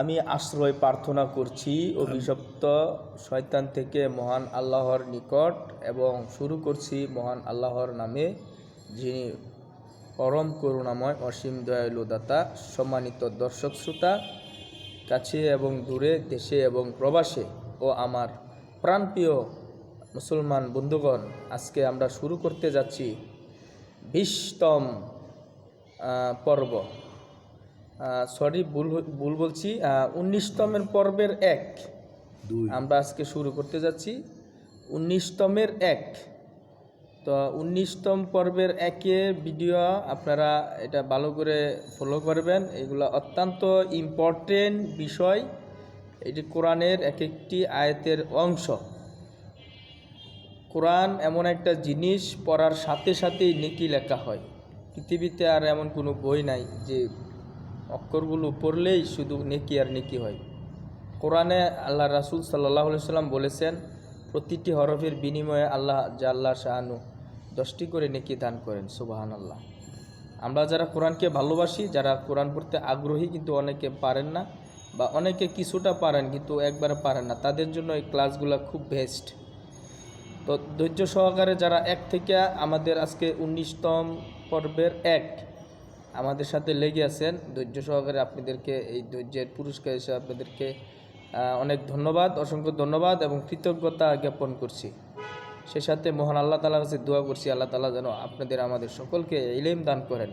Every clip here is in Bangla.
আমি আশ্রয় প্রার্থনা করছি অভিশপ্ত শয়তান থেকে মহান আল্লাহর নিকট এবং শুরু করছি মহান আল্লাহর নামে, যিনি পরম করুণাময় অসীম দয়ালু দাতা, সম্মানিত দর্শক শ্রোতা, কাছে এবং দূরে, দেশে এবং প্রবাসে, ও আমার প্রাণপ্রিয় মুসলমান বন্ধুগণ, আজকে আমরা শুরু করতে যাচ্ছি বিশতম পর্ব। সরি ভুল ভুল বলছি উনিশতমের পর্বের এক। আমরা আজকে শুরু করতে যাচ্ছি। উনিশতমের এক। তো উনিশতম পর্বের একে ভিডিও আপনারা এটা ভালো করে ফলো করবেন। এগুলো অত্যন্ত ইম্পর্টেন্ট বিষয়। এটি কোরআনের এক একটি আয়াতের অংশ। কোরআন এমন একটা জিনিস পড়ার সাথে সাথেই নেকি লেখা হয়। পৃথিবীতে আর এমন কোনো বই নাই যে অক্ষরগুলো পড়লেই শুধু নেকি আর নেকি হয়। কোরআনে আল্লাহ রাসুল সাল্লাহ সাল্লাম বলেছেন, প্রতিটি হরফের বিনিময়ে আল্লাহ জাল্লাহ শাহানু দশটি করে নেকি দান করেন সুবাহান আল্লাহ আমরা যারা কোরআনকে ভালোবাসি, যারা কোরআন পড়তে আগ্রহী কিন্তু অনেকে পারেন না বা অনেকে কিছুটা পারেন কিন্তু একবারে পারেন না, তাদের জন্য এই ক্লাসগুলো খুব বেস্ট তো ধৈর্য সহকারে যারা এক থেকে আমাদের আজকে উনিশতম পর্বের এক আমাদের সাথে লেগে আছেন। ধৈর্য সহকারে আপনাদেরকে এই ধৈর্যের পুরস্কার হিসেবে আপনাদেরকে অনেক ধন্যবাদ, অসংখ্য ধন্যবাদ এবং কৃতজ্ঞতা জ্ঞাপন করছি। সে সাথে মহান আল্লাহ তালার কাছে দোয়া করছি, আল্লাহ তালা যেন আপনাদের, আমাদের সকলকে ইলেম দান করেন।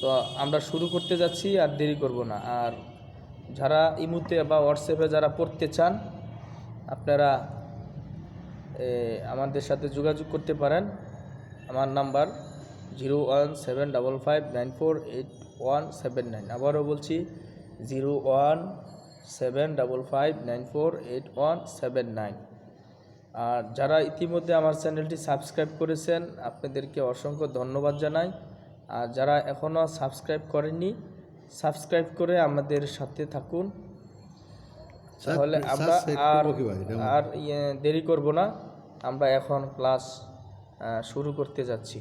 তো আমরা শুরু করতে যাচ্ছি আর দেরি করব না। আর যারা ইমুতে বা হোয়াটসঅ্যাপে যারা পড়তে চান, আপনারা আমাদের সাথে যোগাযোগ করতে পারেন। আমার number zero one seven double five nine four eight one seven nine আবারও বলছি zero one seven double five nine four eight one seven nine আর যারা ইতিমধ্যে আমার চ্যানেলটি সাবস্ক্রাইব করেছেন আপনাদেরকে অসংখ্য ধন্যবাদ জানাই। আর যারা এখনও সাবস্ক্রাইব করেননি সাবস্ক্রাইব করে আমাদের সাথে থাকুন। তাহলে আমরা আর আর ইয়ে দেরি করব না আমরা এখন ক্লাস শুরু করতে যাচ্ছি।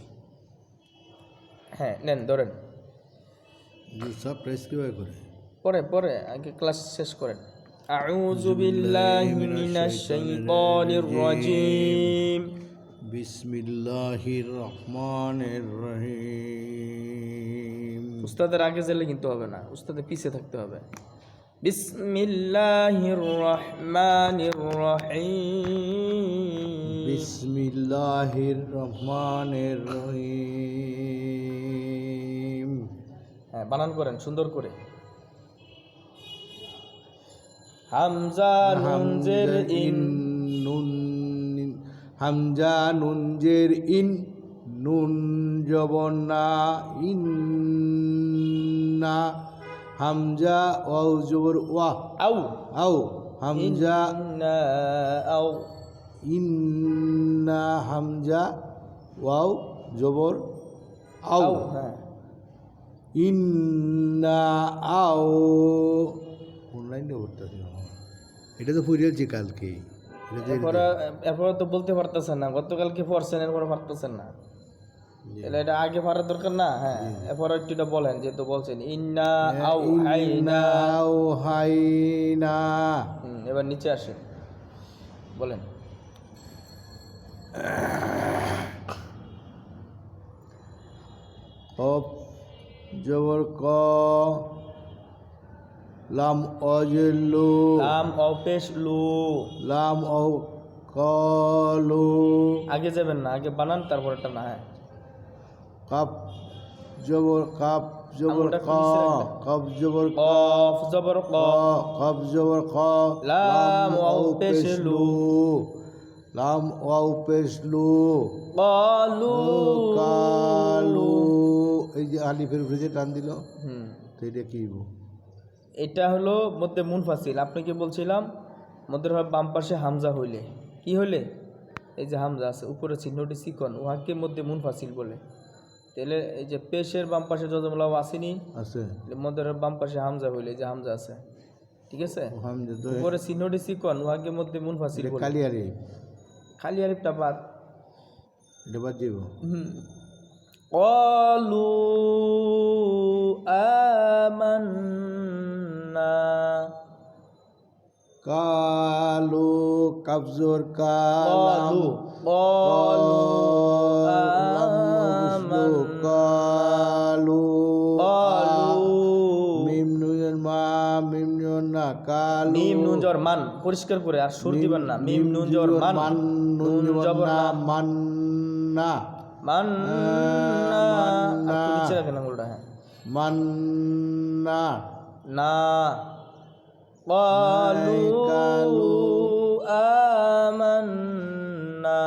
হ্যাঁ নেন ধরেন সব প্রেস কিভাবে করে পরে পরে আগে ক্লাস শেষ করেন أعوذ بالله من الشيطان الرجيم বিসমিল্লাহির রহমানির রহিম উস্তাদের আগে গেলে কিন্তু হবে না উস্তাদের পিছে থাকতে হবে বিসমিল্লাহির রহমানির রহিম। বিসমিল্লাহির রহমানির রহিম। হ্যাঁ বানান করেন সুন্দর করে। হামজা নুনজের ইন। নুন হামজা নুনজের ইন। নুন জবনা ইন্না। হামজা ওয়াও জবর ওয়া। আউ আও হামজা। আউ ইন্না হামজা ওয়াও জবর আও। আউ হ্যাঁ। ইন্না আও। অনলাইনে পড়তেছি এটা তো ফুরিয়েছি কালকে। এটা তো এরপরে এরপরে তো বলতে পারতেছেন না। গতকালকে পড়ছেন এরপরে পারতেছেন না। তাহলে এটা আগে পারার দরকার না? হ্যাঁ এরপরে একটু এটা বলেন যেহেতু বলছেন ইন্না আউ হাইনা। ইন্নাও হাইনা। এবার নিচে আসেন। বলেন। জবর ক লাম অজলু। লাম অপেশ লু লাম অ কলু আগে যাবেন না আগে বানান তারপর তারপরটা না হ্যাঁ। কাপ জবর কাপ জবর ক। কাপ জবর কফ জবর ক কাপ জবর খ লাম ওয়াও পেশ লু। লাম ওয়াও পেশ লু। কলু কালু এই যে আলিফের উপরে যে টান দিল হুম। তো এটা কি? এটা হলো মধ্যে মুনফাসিল। আপনাকে বলছিলাম? মধ্যের বাম পাশে হামজা হইলে। কি হইলে? এই যে হামজা আছে উপরে চিহ্নটি চিকন উহাকে মধ্যে মুনফাসিল বলে। তাহলে এই যে পেশের বাম পাশে যজমলাও আসেনি আছে মধ্যের হরফ বাম পাশে হামজা হইলে যে হামজা আছে ঠিক আছে হামজা তো উপরে চিহ্নটি চিকন উহাকে মধ্যে মুনফাসিল এটা বলে কালিয়ারি খালি আরিফটা বাদ এটা বাদ দিব قالوا آمنا কালু কাবজোর কালাম قالوا কালু মিম নুন জর মান পরিষ্কার করে আর সুর দিবেন না। মিম নুন জর মান নুন জবর না মান না। মান না নিচে রাখেন আঙুলটা হ্যাঁ। মান না। না। কালু কালু। আমান্না।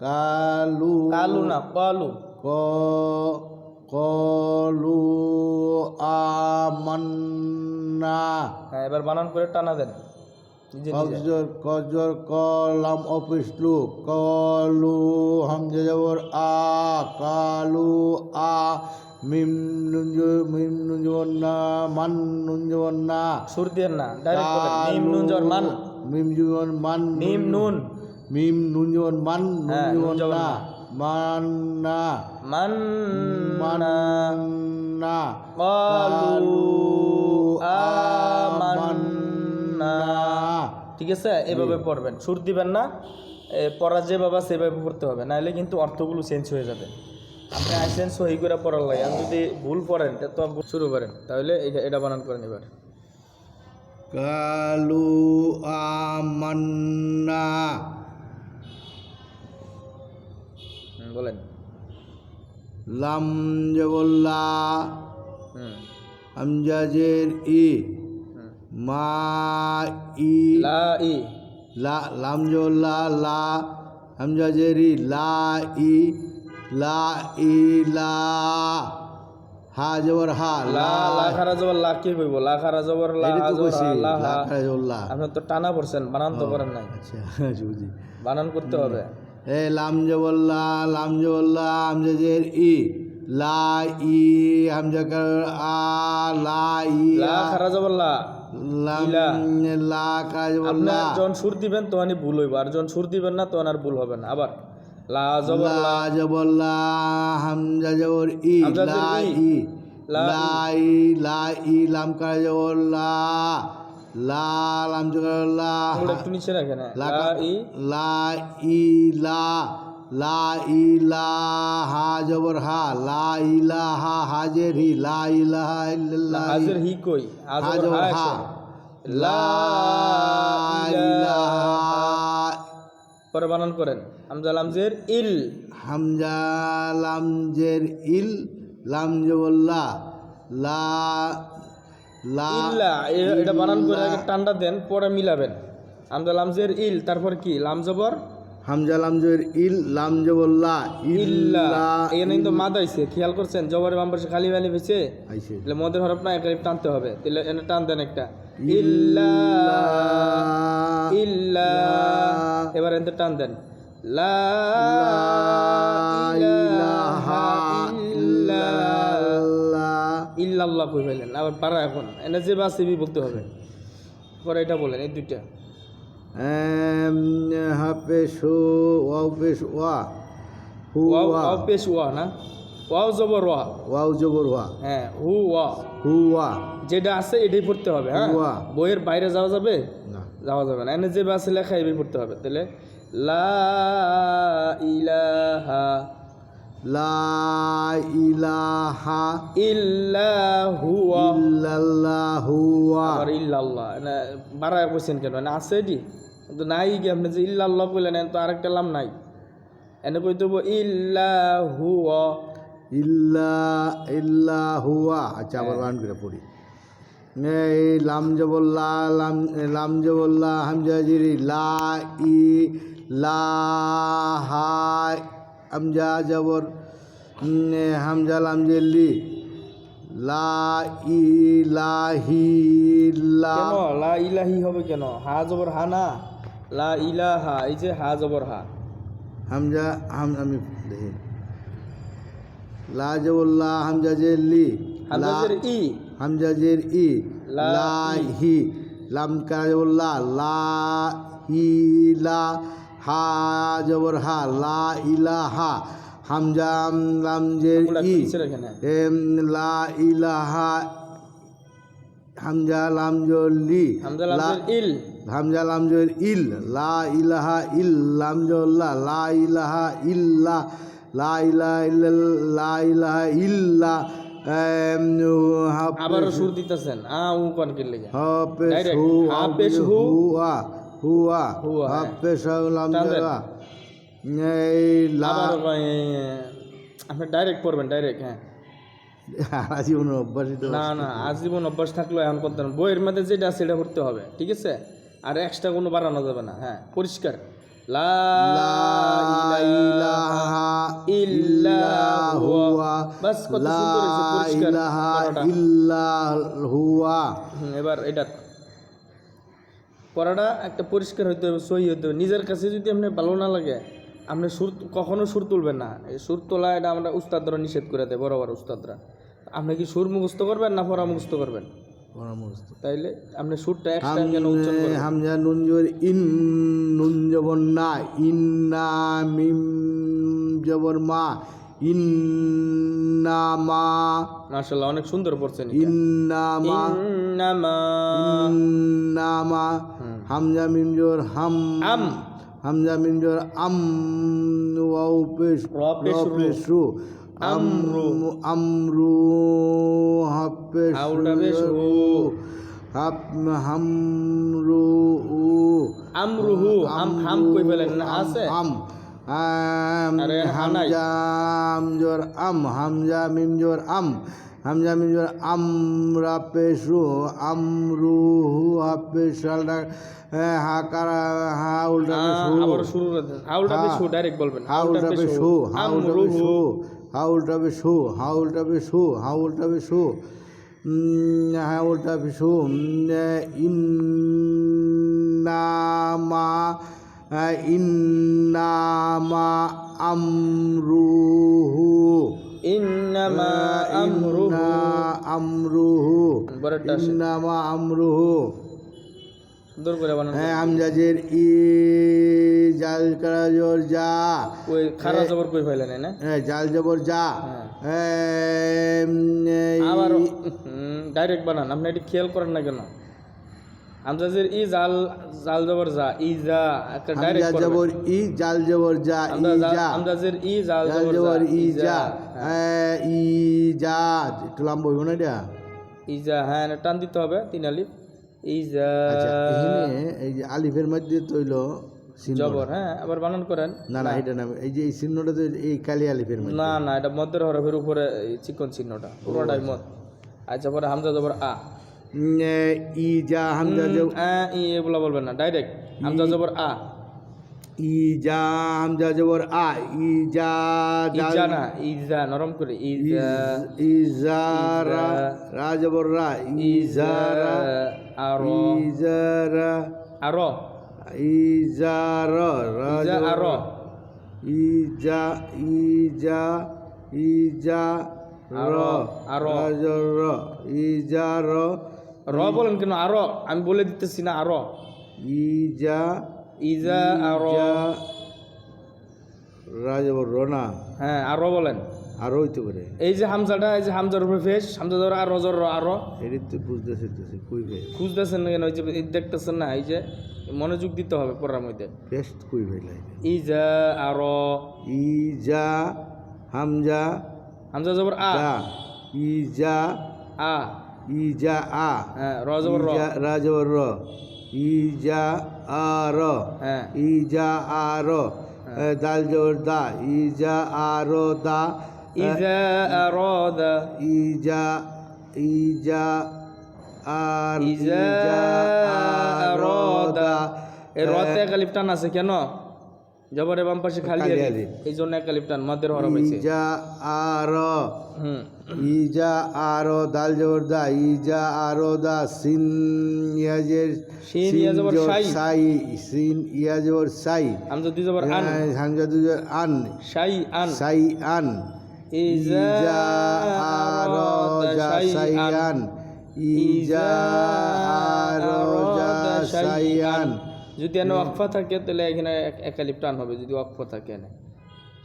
কালু। কালু না কালু ক কলু আমান্না হ্যাঁ এবার বানান করে টানা দেন। কজর কজর কলাম অপিসলু কলু হামজা জবর আ কালু আ মিম নুঞ্জ মিম নুঞ্জবন না মান নুঞ্জবন না। সুর দিয়ে না মিম নুন মান। মিম জুবন মান মিম নুন। মিম নুঞ্জবন মান হ্যাঁ, নুন নুঞ্জবন জবর না। না। মান না। মান মান না। কালু। আমান্না। ঠিক আছে? এভাবে পড়বেন। সুর দিবেন না। পড়া যেভাবে আছে সেভাবে পড়তে হবে। নাহলে কিন্তু অর্থগুলো চেঞ্জ হয়ে যাবে। আপনি আইসেন সহি করে পড়ার লাগে। আপনি যদি ভুল পড়েন তো আপনি শুরু করেন। তাহলে এটা- এটা বানান করেন এবার। কালু আমান্না। বলেন। লাম জবল্লা হুম। আমজাজের ই। মা ই। লা ই। লা লা আমজাজের ই লা ই। লা ই লা। হা জবর হা লা। লা খারা জবর লা কি কইব? লা খারা জবর লা এটা তো জবর কইছি লা লা হা। খারা আপনি তো টানা পড়ছেন বানান তো করেন নাই। আচ্ছা বুঝি। বানান করতে হবে। এ লাম জবল্লা লাম জবল্লা আমজাজের ই। লা ই হামজাকার আ লা ই লা খারা জবর লা। লা। বললা যখন সুর দিবেন তখন ভুল হইব। আর যখন সুর দিবেন না তখন আর ভুল হবে না। আবার লা জবর লা। লা জবল্লা হামজা জবর ই লা ই। লা লা ই। লা ই লাম কাজ জবল্লা লা লাম জবল্লা আঙুলটা একটু নিচে রাখেন। লা লা ই। লা ই লা লা লা হা জবর হা লা ইলা হা হাজের হি লা ইলাহা ইল্লাল্লাহ হাজির হি কই? হা জবর হা হা। লা ইলাহা পরে বানান করেন। হামজা লামজের ইল। হামজা লাম জের ইল লাম লা। লা এ- এটা বানান করে টান্ডা দেন পরে মিলাবেন। হামজা লামজের ইল তারপর কি? লাম জবর? হামজা লাম জের ইল লাম জবল্লা ইল্লা এখানে কিন্তু মাদ আইছে খেয়াল করছেন? জবরের বাম পাশে খালি হয়েছে আইছে। তাহলে মদের হরফ না একটা টানতে হবে। তাহলে এনে টান দেন একটা। ইল্লা ইল্লা। এবার এতে টান দেন। লা ইলাহা ইল্লা ইল্লাল্লাহ। কই ফেলেন? আবার পারা এখন। এনে যে বা সিবি বলতে হবে। পরে এটা বলেন এই দুইটা। হাফেশু ওয়াও পেশ ওয়া হু ওয়াও ওয়া ওয়াও পেশ ওয়া না ওয়াও জবর ওয়া ওয়াও জবর ওয়া হ্যাঁ হু ওয়া হু ওয়া যেটা আছে এটাই পড়তে হবে হ্যাঁ। বইয়ের বাইরে যাওয়া যাবে? না। যাওয়া যাবে না। এনে যে আছে লেখা এবার পড়তে হবে। তাহলে লা ইলাহা লা ইলাহা হুয়া। ইল্লাল্লাহ না বাড়ায় কেন? না আছে এটি? নাই কি? আপনি যে ইল্লাল্লাহ বললেন এনে তো আরেকটা লাম নাই। এনে কই দেবো ইল্লা হুয়া। ইল্লা ইল্লা হুয়া। আচ্ছা আবার বান করে পড়ি। এই লাম জবল্লা লাম লাম জবল্লা লা ই লা হা হামজা জবর হামজা লাম জেলি লা ইলাহি কেন? লা ইলাহি হবে কেন? হা জবর হা না? লা ইলাহা এই যে হা জবর হা। হামজা হাম আমি দেখি। লা জবর লা হামজা জের লি লা ই। হামজা জের ই। লা লা হি। লাম কা জবর লা। লা হি লা। হা জবর হা লা ইলাহা হামজা উম, লাম জের ই এম লা ইলাহা হামজা লাম জোর লি ইল। হামজা লাম জোর ইল লা ইলাহা ইল লাম জোর লা ইলাহা ইল্লা লা ইলাহা ইল্লা লা ইলাহা ইল্লা হাফ- সুর দিতেছেন। আ উ কোন কি লেগে? হাফেজ. হু হাফেজ হু। হুয়া। হুয়া হুয়া। এই লা আপনি ডাইরেক্ট পড়বেন ডাইরেক্ট হ্যাঁ। আজীবন অভ্যাস না না আজীবন অভ্যাস থাকলেও এখন করতে হবে বইয়ের মধ্যে যেটা আছে সেটা করতে হবে ঠিক আছে? আর এক্সট্রা কোনো বাড়ানো যাবে না হ্যাঁ পরিষ্কার। লা লা ইলাহা ইল্লা। বাস কত লা সুন্দর পরিষ্কার ইল্লা হুয়া এবার এটা পড়াটা একটা পরিষ্কার হইতে হবে সহি হইতে হবে। নিজের কাছে যদি আপনি ভালো না লাগে আপনি সুর কখনো সুর তুলবেন না। এই সুর তোলা এটা আমরা উস্তাদরা নিষেধ করে দেয় বড় বড় উস্তাদরা। আপনি কি সুর মুখস্থ করবেন না পড়া মুখস্থ করবেন? তাইলে আপনি সুরটা এক্সট্রা কেন উচ্চারণ করবেন হামজা নুন জবর ইন নুন জবর না ইন্না মিম জবর মা ইন্না মা মাশাআল্লাহ অনেক সুন্দর পড়ছেন ইন্নামা। ইন্না মা হামজা মিম জবর হাম। আম। হামজা মিম জবর আম। ওয়াও পেশ র। পেশ রু। আমরু। আমরু। হাফেশ আউলটা পেশ হু। হাপ হামরু। আমরুহু। আম হাম কই ফেলেন? না আছে? আম। আম আরে হা নাই। হামজা আম জোর আম হামজা মিম জোর আম হামজা মিম জোর আমরা পেশু আমরু হু হাফেশ আলটা হা কারা হা উল্টা পেশু আবার শুরু ডাইরেক্ট বলবেন। হা উল্টা পেশু হা উল্টা পেশু হা উল্টা পেশু হা উল্টা পেশু হা উল্টা পেশু হা উল্টা পেশু ইন্নামা ইন্নামা আমরুহু। ইন্নামা আমরুহু। আমরুহু। ইন্নামা আমরুহু। সুন্দর করে বানান। হ্যাঁ আমজাজের ই জাল কারাজর যা। ওই খারা জবর কই ফেলেন না? হ্যাঁ জাল জবর যা। হ্যাঁ। আবার ডাইরেক্ট বানান। আপনি এটি খেয়াল করেন না কেন? আমজাজের ই জাল জাল জবর যা ই যা একটা ডাইরেক্ট জবর ই জাল জবর যা ই যা। আমজাজের ই জাল জবর ই যা। যা। হ্যাঁ, ই যা। একটু লম্বা হইব না এটা? ই যা হ্যাঁ টান দিতে হবে তিন আলিফ। ই যা। আচ্ছা এই যে আলিফের মধ্যে তৈল জবর হ্যাঁ আবার বানান করেন। না না এটা না এই যে এই চিহ্নটা তো এই কালি আলিফের মধ্যে। না না এটা মধ্যের হরফের উপরে চিকন চিহ্নটা পুরোটাই মত আচ্ছা পরে হামজা জবর আ। ই যা হামজা ই এগুলো বলবেন না ডাইরেক্ট হামজা জবর আ ই যা হামজা জবর আ ই যা জাল ইজা না ইজা নরম করে ইজা ইজারা রা জবর রা ইজারা আরও ইজারা আরও ইজারা রা ইজা আরও রা। ইজা ইজা ইজা র আরও। রা ইজা র র বলেন কেন? আরও। আমি বলে দিতেছি না আরও। ইজা ইজা আরও। ইজা রা জবর র না। হ্যাঁ আরও বলেন। আরও হইতে পারে। এই যে হামজাটা এই যে হামজার উপরে ফেস হামজা ধরে আরও জর আরও। এটি তো বুঝতেছি কই ভাই? খুঁজতেছেন না কেন? ওই যে দেখতেছেন না এই যে মনোযোগ দিতে হবে পড়ার মধ্যে। বেস্ট কই ভাই ইজা আরও। ইজা হামজা হামজা জবর আ। ইজা আ। ইজা আ হ্যাঁ র জবর র। ইজা আর হ্যাঁ। ইজা আর দাল জবর দা ইজা আর দা। ইজা আরাদা ইজা ইজা আর ইজা আরাদা এই রতে কালিফ টান আছে কেন? জবরে বাম পাশে খালি। আলিফ। এই জন্য এক আলিফ টান মাদের হরফ হয়েছে। ইজা আর। ইজা আর দাল জবর দা ইজা আর দা সিন ইয়াজের শিন ইয়া জবর জবর সাই। সাই সিন ইয়া জবর সাই। হামজা দুই জবর আন। হামজা দুজর আন। শাই আন। সাই আন। ইজা ইজা আরজা সাইয়ান ইজা আরজা সাইয়ান যদি এনে অক্ফা থাকে তাহলে এখানে এক- এক টান হবে যদি অক্ফ থাকে এনে।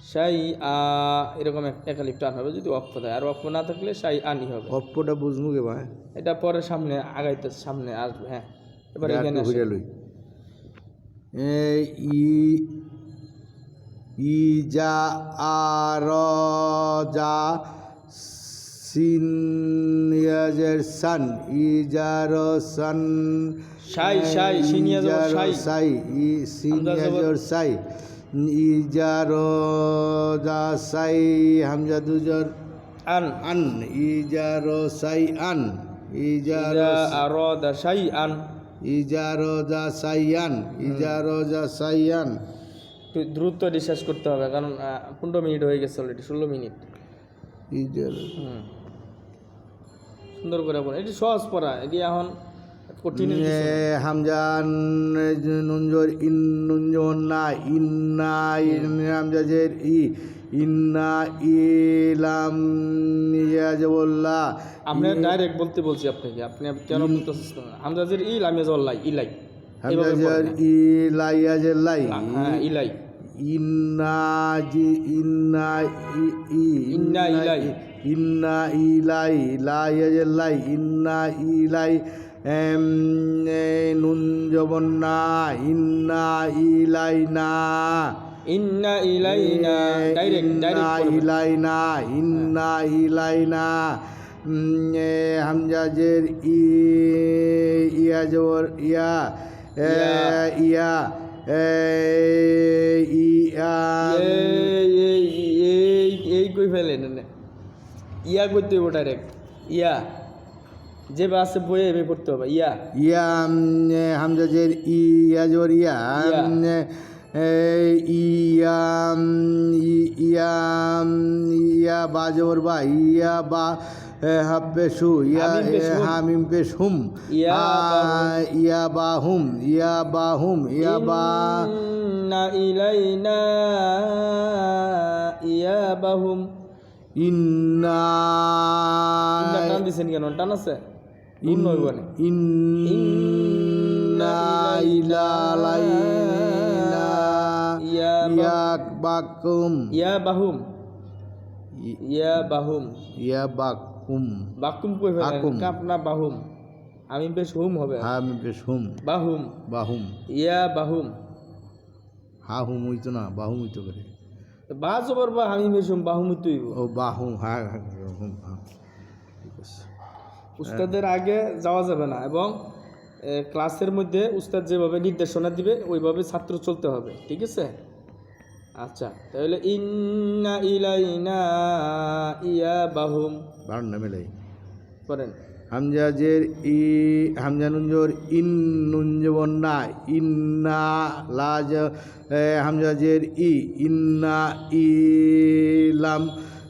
সাই আ এরকম এক- এক টান হবে যদি অক্ফ থাকে। আর অক্ফ না থাকলে শাই আনি হবে। অপ্পটা বুঝব কে ভাই? এটা পরে সামনে আগাইতে সামনে আসবে হ্যাঁ। এবার এখানে ই ইজা আরজা সিন ইয়াজের সান। ইজার সান। শাই শাই সিনিয়া জবর ইজার সাই। ই সিন হামজা জবর- সাই ইজার দা সাই হামজা দুজর আন। আন ইজার সাই আন। ইজার ইজা আরাদা শাই আন। ইজারোজা সাইয়ান ইজারোজা সাইয়ান একটু দ্রুত রিসার্চ করতে হবে কারণ পনেরো মিনিট হয়ে গেছে অলরেডি ষোলো মিনিট। ইজার। সুন্দর করে পড়া এটি সহজ পড়া এটি এখন হামজান নুনজর ইন নুনজন না ইন্না ই ইন্না ইলাম ইয়াজবুল্লাহ আমরা ডাইরেক্ট বলতে বলছি আপনাকে আপনি কেন বলতেছেন হামজাজের ইল আমি ইলাই। হামজাজের ই লাইয়াজের হ্যাঁ ইলাই। ইন্না জি ইন্না ই ইন্না ইলাই। ইন্না ইলাই লাইয়াজের লাই ইন্না ইলাই নুন জবন না ইন্না ইলাই না ইন্না ইলাইনা ইন্না ডাইরেক্ট ইলাই না ইন্না ইলাই না উম, হামজাজের ই ইয়া জবর ইয়া ইয়া। ইয়া এই কই ফেলেন? ইয়া করতে হইব ডাইরেক্ট ইয়া। যে বা আছে বইয়ে এভাবে পড়তে হবে ইয়া। ইয়া উম, এ, হামজাজের ইয়া জবর ইয়া ইয়া। ইয়া ই- ইয়া ইয়া বা জবর বা ইয়া বা এ, হাব্বে সু ইয়া হামিম পেশ হুম। হুম ইয়া ইয়া বা হুম ইয়া বা হুম ইয়া বা। ইলাইনা ইয়াবাহুম ইন্না ইন্না টান দিছেন কেন? টান আছে? ইলালাইনা ইয়া ইয়াক বাকুম ইয়াবাহুম ইয়াবাহুম। ইয়া বাকুম বাকুম কই ফেলেন বাকুম। কাপ না বাহুম? আমি বেশ হুম হবে। হামিম পেশ হুম। বাহুম। বাহুম। ইয়া বাহুম হা হুম হইতো না বাহুম হইতো করে। বা জবর বা আমি বেশ হুম বাহুম তুইব ও বাহুম হা হা, হুম হা ঠিক আছে উস্তাদের আগে যাওয়া যাবে না এবং ক্লাসের মধ্যে উস্তাদ যেভাবে নির্দেশনা দিবে ওইভাবে ছাত্র চলতে হবে ঠিক আছে? আচ্ছা তাহলে ইন্না ইলাইনা ইয়া বাহুম বারণ না মেলাই করেন হামজাজের ই হামজা নুনজোর ইন নুনজবন না ইন্না লাজ হামজাজের ই ইন্না ইলাম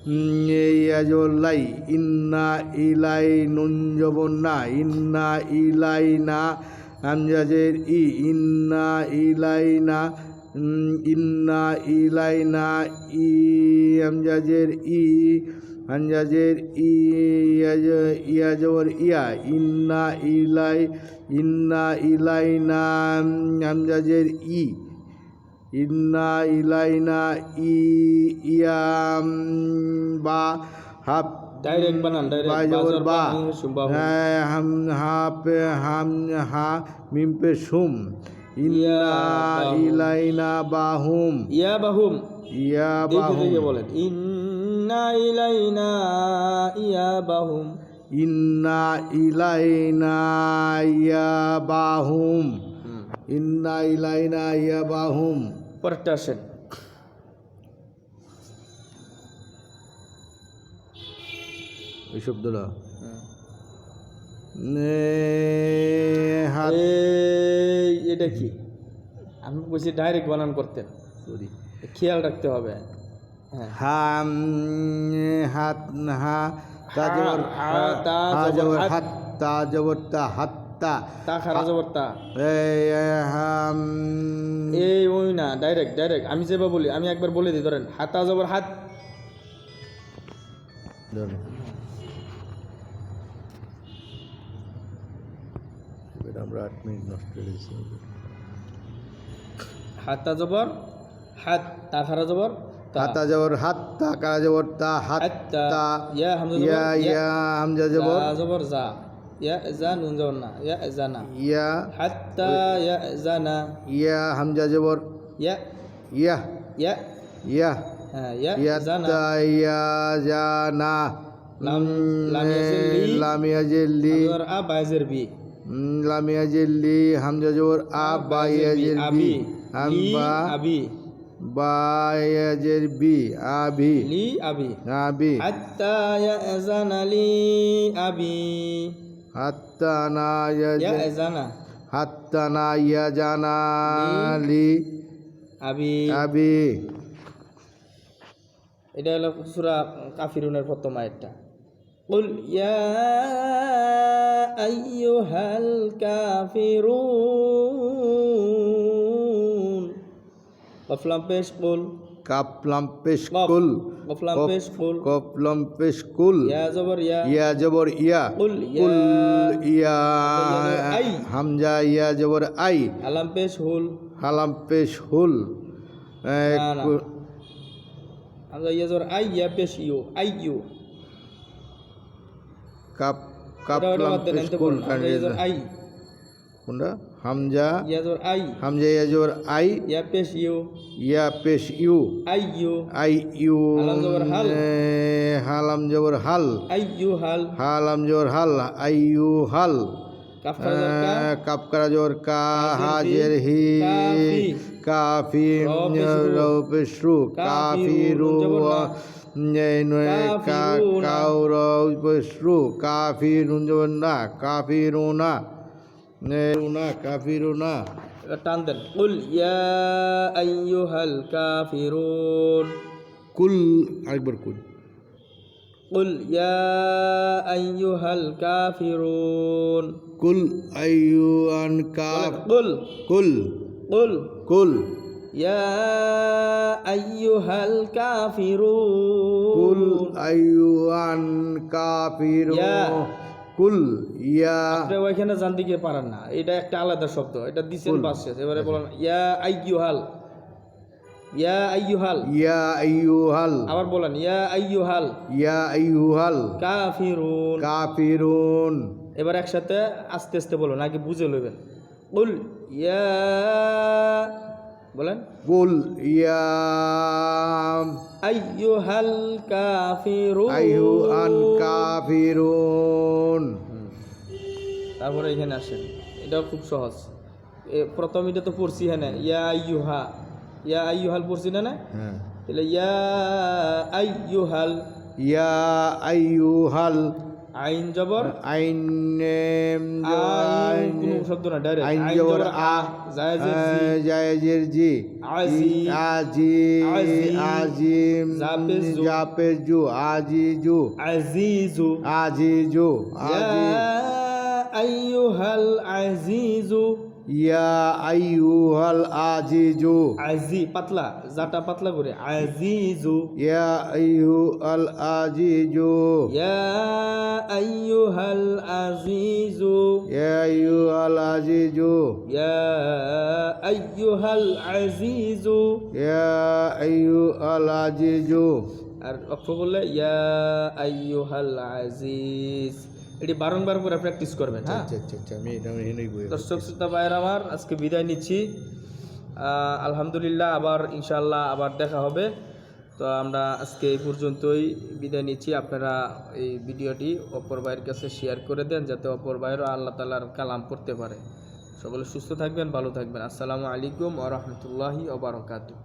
উম, ইয়াজর লাই ইন্না ইলাই নুনজবন না ইন্না ইলাই না হামজাজের ই ইন্না ইলাই না ইন্না ইলাই না ই আমজাজের ই ইয়াজ- ইয়াজর ইয়া ইন্না ইলাই ইন্না ইলাইনা আমজাজের ই। ইন্না ইলাইনা ই ইয়াম বা হাফ ডাইরেক্ট বানান ডাইরেক্ট বা হ্যাঁ, হাম হা পে হাম হা মিম পে সুম ইন্না। ইলাইনা বাহুম ইয়া বাহুম ইয়া বাহুম বলেন ইন্না ইলাইনা ইয়া বাহুম ইন্না ইলাইনা ইয়া বাহুম হুম। ইন্না ইলাইনা ইয়া বাহুম পরেরটা আসেন। এই শব্দটা। হাত এটা কি? আমি বলছি ডাইরেক্ট বানান করতেন। করি খেয়াল রাখতে হবে। হ্যাঁ। হাম হাত হা তা জবর হা, তা জবর জবর হাত। হাত তা জবর তা হাত্তা তা খারা জবর তা এই ওই না ডাইরেক্ট ডাইরেক্ট আমি যেভাবে বলি আমি একবার বলে দিই ধরেন হাতা জবর হাত। আমরা আট মিনিট নষ্ট করে হাতা জবর হাত তা খারা জবর তা। হাতা জবর হাত তা কারা জবর তা হাত তা। ইয়া হামজা জবর হামজা জবর। জবর যা ইয়া জা নুন জবর না ইয়া জানা ইয়া হাত্তা ইয়া জানা ইয়া হামজা জবর ইয়া ইয়া ইয়া ইয়া হ্যাঁ ইয়া ইয়া জানা তা ইয়া জানা লাম- লাম ইয়াজিল লি। লাম ইয়াজিল লি জবর আ বাইজের বি উম, লাম ইয়াজিল লি হামজা জবর আ বা ইয়াজিল বি আম লি বা আবি বা ইয়াজিল বি আবি লি আবি আবি হাত্তা ইয়াজানা লি আবি হাত্তা না ইয়া ইয়াজিল জানা হাত্তা না ইয়াজানা লি আবি আবি এটা হলো সূরা কাফিরুনের প্রথম আয়াতটা قل يا أيها الكافرون قفلام পেশ قل কাপলাম পেশ কফ কুল قفلام কফ- পেশ قل কপলম পেশ কুল। ইয়া জবর ইয়া। কুল ইয়া। হামজা ইয়া জবর আই। আলাম পেশ হুল হালাম পেশ হুল ইয়া জবর আই ইয়া পেশ ইউ আই ইউ কাপ কাপলাম পেশ কুল কোনটা? হামজা ইয়া জবর আই। হামজা ইয়া জবর আই। ইয়া পেশ ইউ। ইয়া পেশ ইউ। আই ইউ। আই ইউ। হালাম জবর হাল। আই ইউ হাল। হালাম জবর হাল। আই ইউ হাল। কাপ করা জোর কা। হাজের হি, কাফি, র কাফি রু। কাউর কাফি নুন না। কাফি রুনা। রুনা কাফি রুনা এটা টান দেন। কুল ইয়া আইয়ুহাল কাফিরুন। কুল আরেকবার কুল। কুল ইয়া আইয়ুহাল কাফিরুন। কুল আইয়ুয়ান কাফ কুল। কুল। কুল। কুল। ইয়া আইয়ুহাল কুল কাফিরুন আইয়ুয়ান কাফির ইয়া। কুল। ইয়া আপনি ওইখানে জানতে গিয়ে পারেন না। এটা একটা আলাদা শব্দ এটা দিছেন বাস শেষ এবারে বলেন ইয়া আইয়ুহাল। ইয়া আইয়ুহাল। ইয়া আইয়ুহাল। আবার বলেন ইয়া আইয়ুহাল। ইয়া আইয়ুহাল। কাফিরুন। কাফিরুন। এবার একসাথে আস্তে আস্তে বলুন আগে বুঝে লইবেন। কুল ইয়া বলেন। কুল ইয়া আইয়ুহাল কাফিরুন। আইয়ুহান কাফিরুন। তারপরে এখানে আসেন। এটাও খুব সহজ। এ প্রথম এটা তো পড়ছি হ্যাঁ ইয়া আইয়ুহা। ইয়া আইয়ুহাল পড়ছি না না? হ্যাঁ। তাহলে ইয়া আইয়ুহাল। ইয়া আইয়ুহাল। আইন জবর। আইন কোন শব্দ না ডাইরেক্ট। আইন জবর আ। জায়েজের জি। জায়েজের জি। আজি আজি আজি। আজিম। জাপের জু। আজিজু। আজিজু। আজিজু। আজি ইয়া আইয়ুহাল আজিজু। ইয়া আইয়ুহাল আজিজু। আজি পাতলা জাটা পাতলা করে আজিজু। ইয়া আইয়ুহাল আজিজু। ইয়া আইয়ুহাল আজিজু। ইয়া আইয়ুহাল আজিজু। ইয়া আইয়ুহাল আজিজু। ইয়া আইয়ুহাল আজিজু। আর অক্ষ বললে ইয়া আইয়ুহাল আজিজ। এটি বারংবার করে প্র্যাকটিস করবেন হ্যাঁ? আচ্ছা আচ্ছা আচ্ছা আমি এটা দর্শক শ্রোতা ভাইয়ের আমার আজকে বিদায় নিচ্ছি। আলহামদুলিল্লাহ আবার ইনশাল্লাহ আবার দেখা হবে। তো আমরা আজকে এই পর্যন্তই বিদায় নিচ্ছি। আপনারা এই ভিডিওটি অপর ভাইয়ের কাছে শেয়ার করে দেন যাতে অপর ভাইয়েরও আল্লাহ তালার কালাম পড়তে পারে। সকলে সুস্থ থাকবেন ভালো থাকবেন। আসসালামু আলাইকুম ওরহমতুল্লাহি ওবরাকাতু